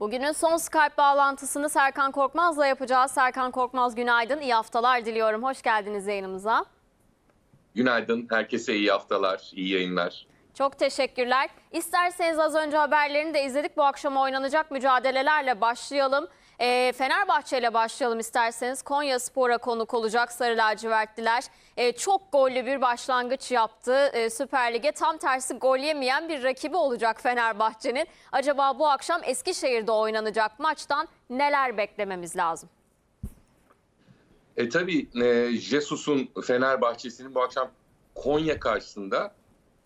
Bugünün son Skype bağlantısını Serkan Korkmaz'la yapacağız. Serkan Korkmaz günaydın, iyi haftalar diliyorum. Hoş geldiniz yayınımıza. Günaydın, herkese iyi haftalar, iyi yayınlar. Çok teşekkürler. İsterseniz az önce haberlerini de izledik. Bu akşam oynanacak mücadelelerle başlayalım. Ee, Fenerbahçe ile başlayalım isterseniz. Konya Spor'a konuk olacak Sarı Lacivertliler. Ee, çok gollü bir başlangıç yaptı ee, Süper Lig'e. Tam tersi gol yemeyen bir rakibi olacak Fenerbahçe'nin. Acaba bu akşam Eskişehir'de oynanacak maçtan neler beklememiz lazım? E tabii e, Jesus'un Fenerbahçe'sinin bu akşam Konya karşısında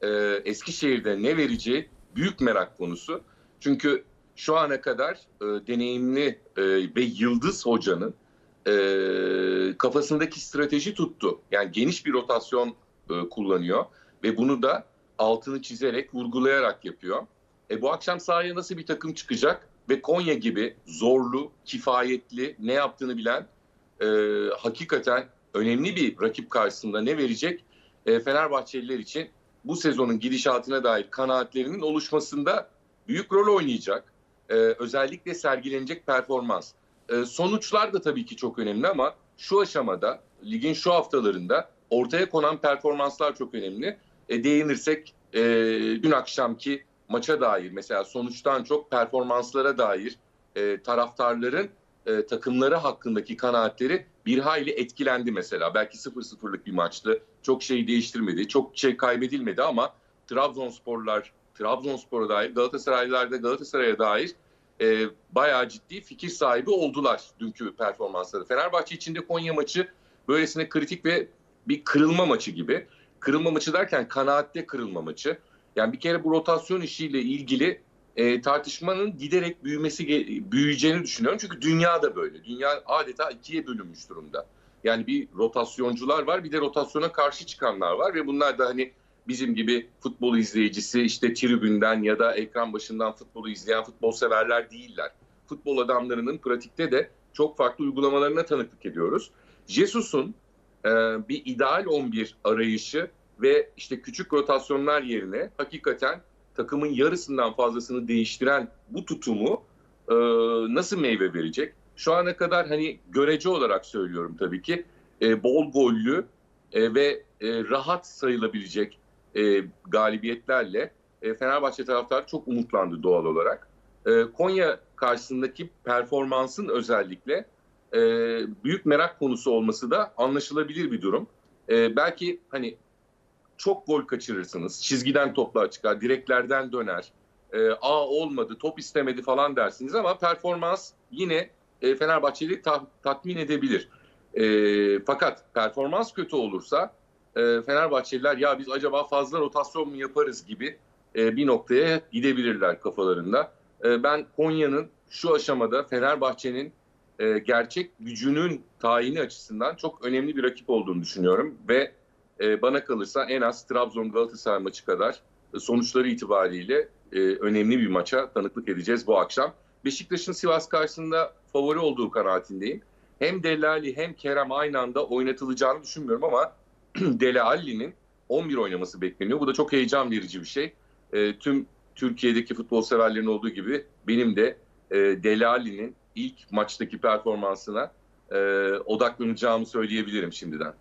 e, Eskişehir'de ne vereceği büyük merak konusu. Çünkü şu ana kadar e, deneyimli e, ve yıldız hocanın e, kafasındaki strateji tuttu. Yani geniş bir rotasyon e, kullanıyor ve bunu da altını çizerek, vurgulayarak yapıyor. E, bu akşam sahaya nasıl bir takım çıkacak ve Konya gibi zorlu, kifayetli, ne yaptığını bilen e, hakikaten önemli bir rakip karşısında ne verecek e, Fenerbahçeliler için bu sezonun gidişatına dair kanaatlerinin oluşmasında büyük rol oynayacak. E, özellikle sergilenecek performans. E, sonuçlar da tabii ki çok önemli ama şu aşamada ligin şu haftalarında ortaya konan performanslar çok önemli. E, değinirsek e, dün akşamki maça dair mesela sonuçtan çok performanslara dair e, taraftarların e, takımları hakkındaki kanaatleri bir hayli etkilendi mesela. Belki 0-0'lık bir maçtı. Çok şey değiştirmedi. Çok şey kaybedilmedi ama Trabzonsporlar, Trabzonspor'a dair, Galatasaraylılar da Galatasaray'a dair e, bayağı ciddi fikir sahibi oldular dünkü performansları. Fenerbahçe içinde Konya maçı böylesine kritik ve bir kırılma maçı gibi. Kırılma maçı derken kanaatte kırılma maçı. Yani bir kere bu rotasyon işiyle ilgili e, tartışmanın giderek büyümesi büyüyeceğini düşünüyorum. Çünkü dünya da böyle. Dünya adeta ikiye bölünmüş durumda. Yani bir rotasyoncular var, bir de rotasyona karşı çıkanlar var ve bunlar da hani bizim gibi futbol izleyicisi işte tribünden ya da ekran başından futbolu izleyen futbol severler değiller. Futbol adamlarının pratikte de çok farklı uygulamalarına tanıklık ediyoruz. Jesus'un e, bir ideal 11 arayışı ve işte küçük rotasyonlar yerine hakikaten takımın yarısından fazlasını değiştiren bu tutumu e, nasıl meyve verecek? Şu ana kadar hani görece olarak söylüyorum tabii ki e, bol gollü e, ve e, rahat sayılabilecek e, galibiyetlerle e, Fenerbahçe taraftarı çok umutlandı doğal olarak. E, Konya karşısındaki performansın özellikle e, büyük merak konusu olması da anlaşılabilir bir durum. E, belki hani çok gol kaçırırsınız. Çizgiden toplar çıkar, direklerden döner. E, A olmadı, top istemedi falan dersiniz ama performans yine e, Fenerbahçe'yi ta- tatmin edebilir. E, fakat performans kötü olursa e, Fenerbahçeliler ya biz acaba fazla rotasyon mu yaparız gibi e, bir noktaya gidebilirler kafalarında. E, ben Konya'nın şu aşamada Fenerbahçe'nin e, gerçek gücünün tayini açısından çok önemli bir rakip olduğunu düşünüyorum ve e, bana kalırsa en az Trabzon Galatasaray maçı kadar e, sonuçları itibariyle e, önemli bir maça tanıklık edeceğiz bu akşam. Beşiktaş'ın Sivas karşısında favori olduğu kanaatindeyim. Hem Delali hem Kerem aynı anda oynatılacağını düşünmüyorum ama Dele Alli'nin 11 oynaması bekleniyor. Bu da çok heyecan verici bir şey. E, tüm Türkiye'deki futbol severlerin olduğu gibi benim de e, Dele Alli'nin ilk maçtaki performansına e, odaklanacağımı söyleyebilirim şimdiden.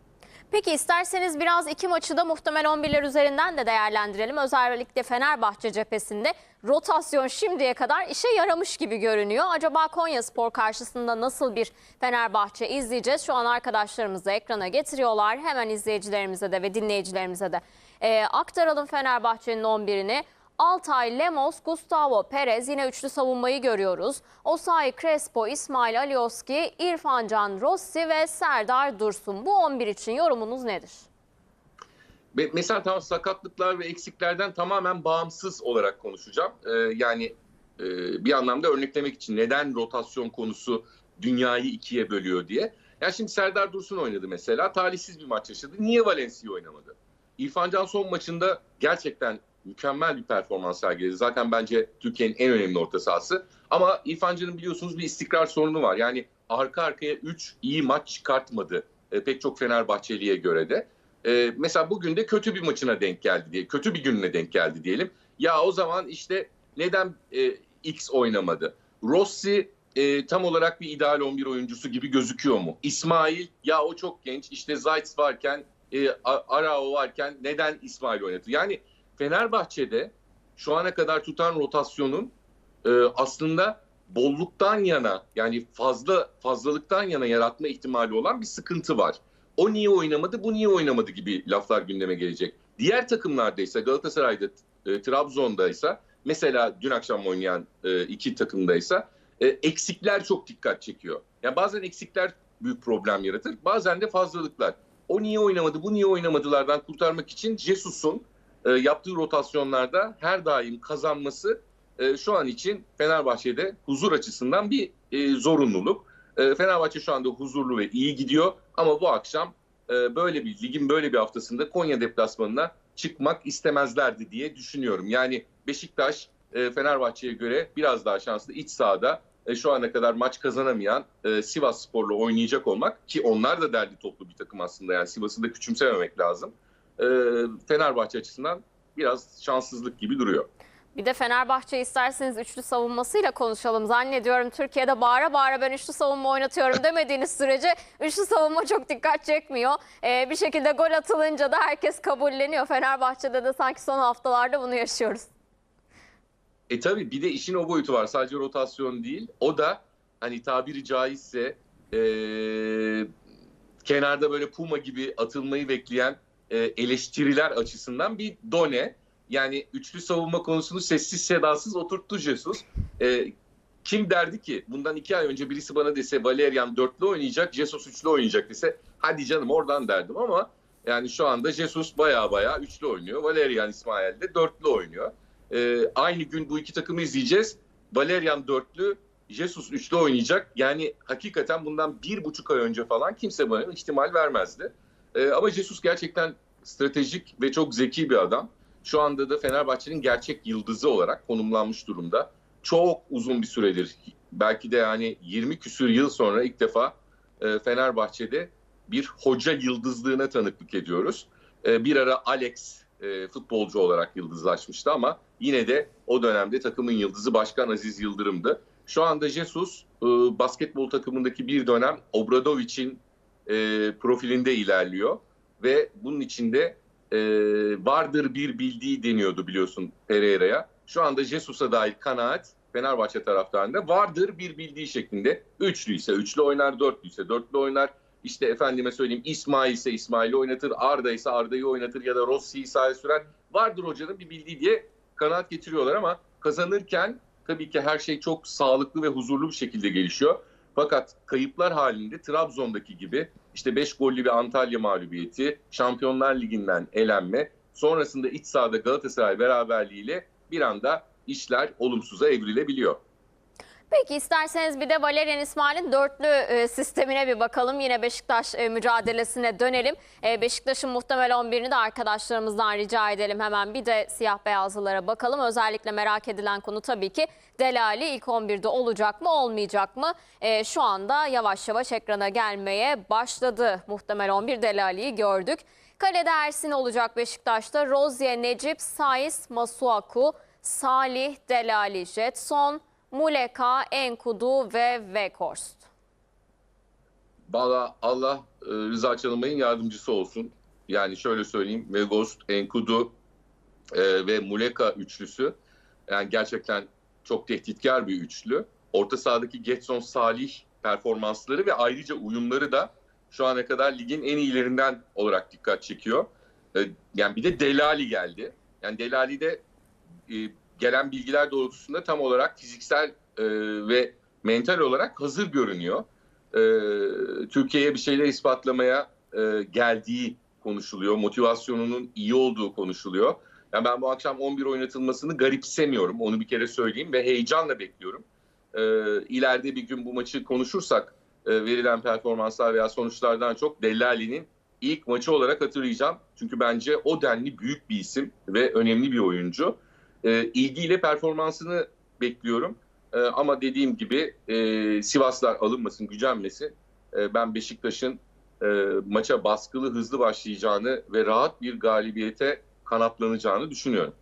Peki isterseniz biraz iki maçı da muhtemel 11'ler üzerinden de değerlendirelim. Özellikle Fenerbahçe cephesinde rotasyon şimdiye kadar işe yaramış gibi görünüyor. Acaba Konya Spor karşısında nasıl bir Fenerbahçe izleyeceğiz? Şu an arkadaşlarımız da ekrana getiriyorlar. Hemen izleyicilerimize de ve dinleyicilerimize de e, aktaralım Fenerbahçe'nin 11'ini. Altay, Lemos, Gustavo Perez yine üçlü savunmayı görüyoruz. Osayi Crespo, İsmail Alioski, İrfan Can Rossi ve Serdar Dursun. Bu 11 için yorumunuz nedir? Mesela tamam sakatlıklar ve eksiklerden tamamen bağımsız olarak konuşacağım. Ee, yani e, bir anlamda örneklemek için neden rotasyon konusu dünyayı ikiye bölüyor diye. Yani şimdi Serdar Dursun oynadı mesela. Talihsiz bir maç yaşadı. Niye Valencia oynamadı? İrfan Can son maçında gerçekten mükemmel bir performans sergiledi. Zaten bence Türkiye'nin en önemli orta sahası. Ama İrfan Can'ın biliyorsunuz bir istikrar sorunu var. Yani arka arkaya 3 iyi maç çıkartmadı. E, pek çok Fenerbahçeli'ye göre de. E, mesela bugün de kötü bir maçına denk geldi diye, kötü bir gününe denk geldi diyelim. Ya o zaman işte neden e, X oynamadı? Rossi e, tam olarak bir ideal 11 oyuncusu gibi gözüküyor mu? İsmail ya o çok genç işte Zayt varken e, Arao varken neden İsmail oynatır? Yani Fenerbahçe'de şu ana kadar tutan rotasyonun e, aslında bolluktan yana yani fazla fazlalıktan yana yaratma ihtimali olan bir sıkıntı var. O niye oynamadı, bu niye oynamadı gibi laflar gündeme gelecek. Diğer takımlardaysa Galatasaray'da, e, Trabzon'daysa mesela dün akşam oynayan e, iki takımdaysa e, eksikler çok dikkat çekiyor. Yani bazen eksikler büyük problem yaratır, bazen de fazlalıklar. O niye oynamadı, bu niye oynamadılardan kurtarmak için Jesus'un e, yaptığı rotasyonlarda her daim kazanması e, şu an için Fenerbahçe'de huzur açısından bir e, zorunluluk. E, Fenerbahçe şu anda huzurlu ve iyi gidiyor ama bu akşam e, böyle bir ligin böyle bir haftasında Konya deplasmanına çıkmak istemezlerdi diye düşünüyorum. Yani Beşiktaş e, Fenerbahçe'ye göre biraz daha şanslı iç sahada e, şu ana kadar maç kazanamayan e, Sivas Spor'la oynayacak olmak ki onlar da derdi toplu bir takım aslında yani Sivas'ı da küçümsememek lazım. E, Fenerbahçe açısından biraz şanssızlık gibi duruyor. Bir de Fenerbahçe isterseniz üçlü savunmasıyla konuşalım. Zannediyorum Türkiye'de bağıra bağıra ben üçlü savunma oynatıyorum demediğiniz sürece üçlü savunma çok dikkat çekmiyor. Ee, bir şekilde gol atılınca da herkes kabulleniyor. Fenerbahçe'de de sanki son haftalarda bunu yaşıyoruz. E tabii bir de işin o boyutu var. Sadece rotasyon değil. O da hani tabiri caizse e, kenarda böyle puma gibi atılmayı bekleyen e, eleştiriler açısından bir done. Yani üçlü savunma konusunu sessiz sedasız oturttu Jesus. E, kim derdi ki bundan iki ay önce birisi bana dese Valerian dörtlü oynayacak, Jesus üçlü oynayacak dese hadi canım oradan derdim ama yani şu anda Jesus baya baya üçlü oynuyor. Valerian İsmail de dörtlü oynuyor. Ee, aynı gün bu iki takımı izleyeceğiz. Valerian dörtlü, Jesus üçlü oynayacak. Yani hakikaten bundan bir buçuk ay önce falan kimse bana ihtimal vermezdi. Ee, ama Jesus gerçekten stratejik ve çok zeki bir adam. Şu anda da Fenerbahçe'nin gerçek yıldızı olarak konumlanmış durumda. Çok uzun bir süredir, belki de yani 20 küsür yıl sonra ilk defa e, Fenerbahçe'de bir hoca yıldızlığına tanıklık ediyoruz. E, bir ara Alex e, futbolcu olarak yıldızlaşmıştı ama yine de o dönemde takımın yıldızı Başkan Aziz Yıldırım'dı. Şu anda Jesus e, basketbol takımındaki bir dönem Obradovic'in e, profilinde ilerliyor ve bunun içinde e, vardır bir bildiği deniyordu biliyorsun Pereira'ya. Şu anda Jesus'a dair kanaat Fenerbahçe taraftarında vardır bir bildiği şeklinde. Üçlü ise üçlü oynar, dörtlü ise dörtlü oynar. İşte efendime söyleyeyim İsmail ise İsmail'i oynatır, Arda ise Arda'yı oynatır ya da Rossi'yi sahaya sürer. Vardır hocanın bir bildiği diye kanaat getiriyorlar ama kazanırken tabii ki her şey çok sağlıklı ve huzurlu bir şekilde gelişiyor. Fakat kayıplar halinde Trabzon'daki gibi işte 5 gollü bir Antalya mağlubiyeti, Şampiyonlar Ligi'nden elenme, sonrasında iç sahada Galatasaray beraberliğiyle bir anda işler olumsuza evrilebiliyor. Peki isterseniz bir de Valerian İsmail'in dörtlü e, sistemine bir bakalım. Yine Beşiktaş e, mücadelesine dönelim. E, Beşiktaş'ın muhtemel 11'ini de arkadaşlarımızdan rica edelim. Hemen bir de siyah beyazlılara bakalım. Özellikle merak edilen konu tabii ki Delali ilk 11'de olacak mı olmayacak mı? E, şu anda yavaş yavaş ekrana gelmeye başladı. Muhtemel 11 Delali'yi gördük. Kalede Ersin olacak Beşiktaş'ta. Rozier, Necip, Saiz, Masuaku, Salih, Delali, Jetson, Muleka, Enkudu ve Weghorst. Valla Allah e, Rıza Çalınbay'ın yardımcısı olsun. Yani şöyle söyleyeyim. Vegost, Enkudu e, ve Muleka üçlüsü. Yani gerçekten çok tehditkar bir üçlü. Orta sahadaki Getson Salih performansları ve ayrıca uyumları da şu ana kadar ligin en iyilerinden olarak dikkat çekiyor. E, yani bir de Delali geldi. Yani Delali de gelen bilgiler doğrultusunda tam olarak fiziksel e, ve mental olarak hazır görünüyor. E, Türkiye'ye bir şeyler ispatlamaya e, geldiği konuşuluyor. Motivasyonunun iyi olduğu konuşuluyor. Yani ben bu akşam 11 oynatılmasını garipsemiyorum. Onu bir kere söyleyeyim ve heyecanla bekliyorum. E, ileride bir gün bu maçı konuşursak e, verilen performanslar veya sonuçlardan çok Dellali'nin ilk maçı olarak hatırlayacağım. Çünkü bence o denli büyük bir isim ve önemli bir oyuncu. E, ilgiyle performansını bekliyorum. E, ama dediğim gibi e, Sivaslar alınmasın, gücenmesin. E, ben Beşiktaş'ın e, maça baskılı, hızlı başlayacağını ve rahat bir galibiyete kanatlanacağını düşünüyorum.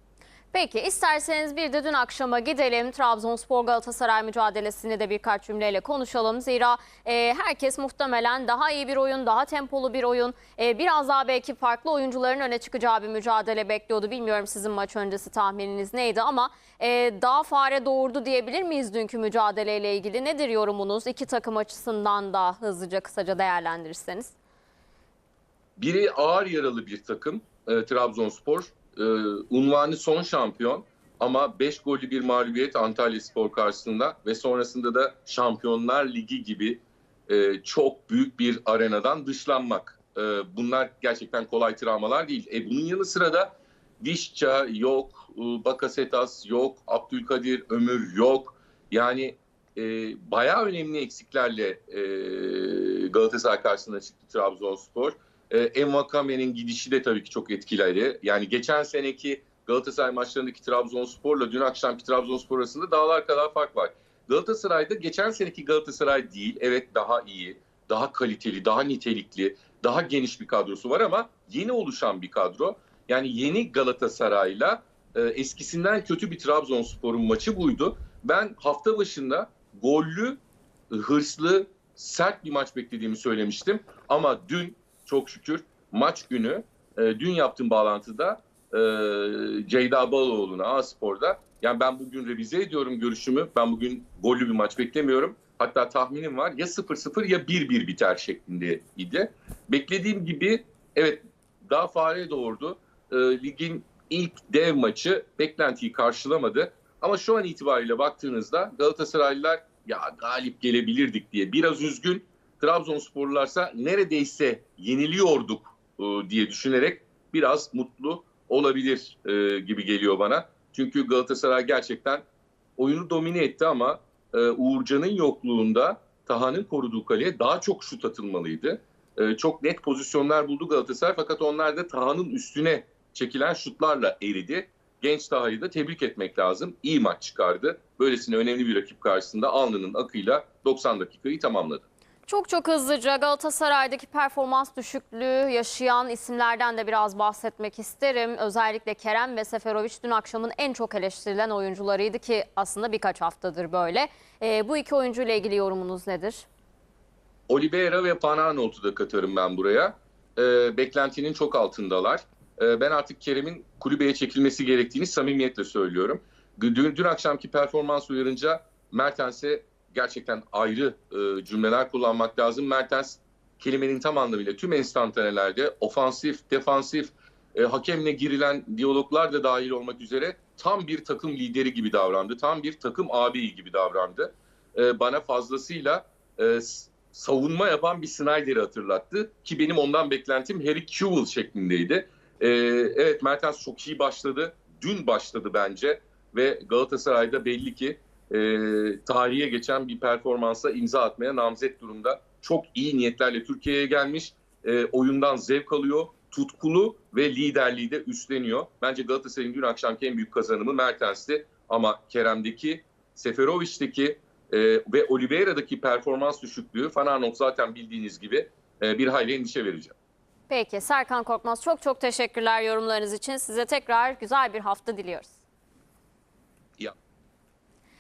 Peki isterseniz bir de dün akşama gidelim. Trabzonspor Galatasaray mücadelesini de birkaç cümleyle konuşalım. Zira e, herkes muhtemelen daha iyi bir oyun, daha tempolu bir oyun, e, biraz daha belki farklı oyuncuların öne çıkacağı bir mücadele bekliyordu. Bilmiyorum sizin maç öncesi tahmininiz neydi ama e, daha fare doğurdu diyebilir miyiz dünkü mücadeleyle ilgili? Nedir yorumunuz? İki takım açısından da hızlıca kısaca değerlendirirseniz. Biri ağır yaralı bir takım e, Trabzonspor. E, unvanı son şampiyon ama 5 gollü bir mağlubiyet Antalya Spor karşısında ve sonrasında da Şampiyonlar Ligi gibi e, çok büyük bir arenadan dışlanmak. E, bunlar gerçekten kolay travmalar değil. E, bunun yanı sıra da Dişça yok, e, Bakasetas yok, Abdülkadir Ömür yok. Yani e, bayağı önemli eksiklerle e, Galatasaray karşısına çıktı Trabzonspor. E, Envakame'nin gidişi de tabii ki çok etkiledi. Yani geçen seneki Galatasaray maçlarındaki Trabzonspor'la dün akşamki Trabzonspor arasında dağlar kadar fark var. Galatasaray'da geçen seneki Galatasaray değil. Evet daha iyi, daha kaliteli, daha nitelikli, daha geniş bir kadrosu var ama yeni oluşan bir kadro. Yani yeni Galatasaray'la e, eskisinden kötü bir Trabzonspor'un maçı buydu. Ben hafta başında gollü, hırslı, sert bir maç beklediğimi söylemiştim. Ama dün çok şükür maç günü e, dün yaptığım bağlantıda e, Ceyda Baloğlu'na A-Spor'da yani ben bugün revize ediyorum görüşümü. Ben bugün gollü bir maç beklemiyorum. Hatta tahminim var ya 0-0 ya 1-1 biter şeklindeydi. Beklediğim gibi evet daha fare doğurdu. E, ligin ilk dev maçı beklentiyi karşılamadı. Ama şu an itibariyle baktığınızda Galatasaraylılar ya galip gelebilirdik diye biraz üzgün. Trabzonsporlularsa neredeyse yeniliyorduk e, diye düşünerek biraz mutlu olabilir e, gibi geliyor bana. Çünkü Galatasaray gerçekten oyunu domine etti ama e, Uğurcan'ın yokluğunda Taha'nın koruduğu kaleye daha çok şut atılmalıydı. Çok net pozisyonlar buldu Galatasaray fakat onlar da Taha'nın üstüne çekilen şutlarla eridi. Genç Taha'yı da tebrik etmek lazım. İyi maç çıkardı. Böylesine önemli bir rakip karşısında alnının akıyla 90 dakikayı tamamladı. Çok çok hızlıca Galatasaray'daki performans düşüklüğü yaşayan isimlerden de biraz bahsetmek isterim. Özellikle Kerem ve Seferovic dün akşamın en çok eleştirilen oyuncularıydı ki aslında birkaç haftadır böyle. Ee, bu iki oyuncuyla ilgili yorumunuz nedir? Oliveira ve Pananot'u da katarım ben buraya. E, beklentinin çok altındalar. E, ben artık Kerem'in kulübeye çekilmesi gerektiğini samimiyetle söylüyorum. Dün, dün akşamki performans uyarınca Mertens'e gerçekten ayrı e, cümleler kullanmak lazım. Mertens kelimenin tam anlamıyla tüm enstantanelerde ofansif, defansif, e, hakemle girilen diyaloglar da dahil olmak üzere tam bir takım lideri gibi davrandı. Tam bir takım ağabeyi gibi davrandı. E, bana fazlasıyla e, savunma yapan bir Snyder'i hatırlattı. Ki benim ondan beklentim Harry Kewell şeklindeydi. Ee, evet Mertens çok iyi başladı. Dün başladı bence. Ve Galatasaray'da belli ki e, tarihe geçen bir performansa imza atmaya namzet durumda. Çok iyi niyetlerle Türkiye'ye gelmiş. E, oyundan zevk alıyor. Tutkulu ve liderliği de üstleniyor. Bence Galatasaray'ın dün akşamki en büyük kazanımı Mertens'ti. Ama Kerem'deki, Seferovic'teki e, ve Oliveira'daki performans düşüklüğü Fananot zaten bildiğiniz gibi e, bir hayli endişe verici. Peki Serkan Korkmaz çok çok teşekkürler yorumlarınız için. Size tekrar güzel bir hafta diliyoruz.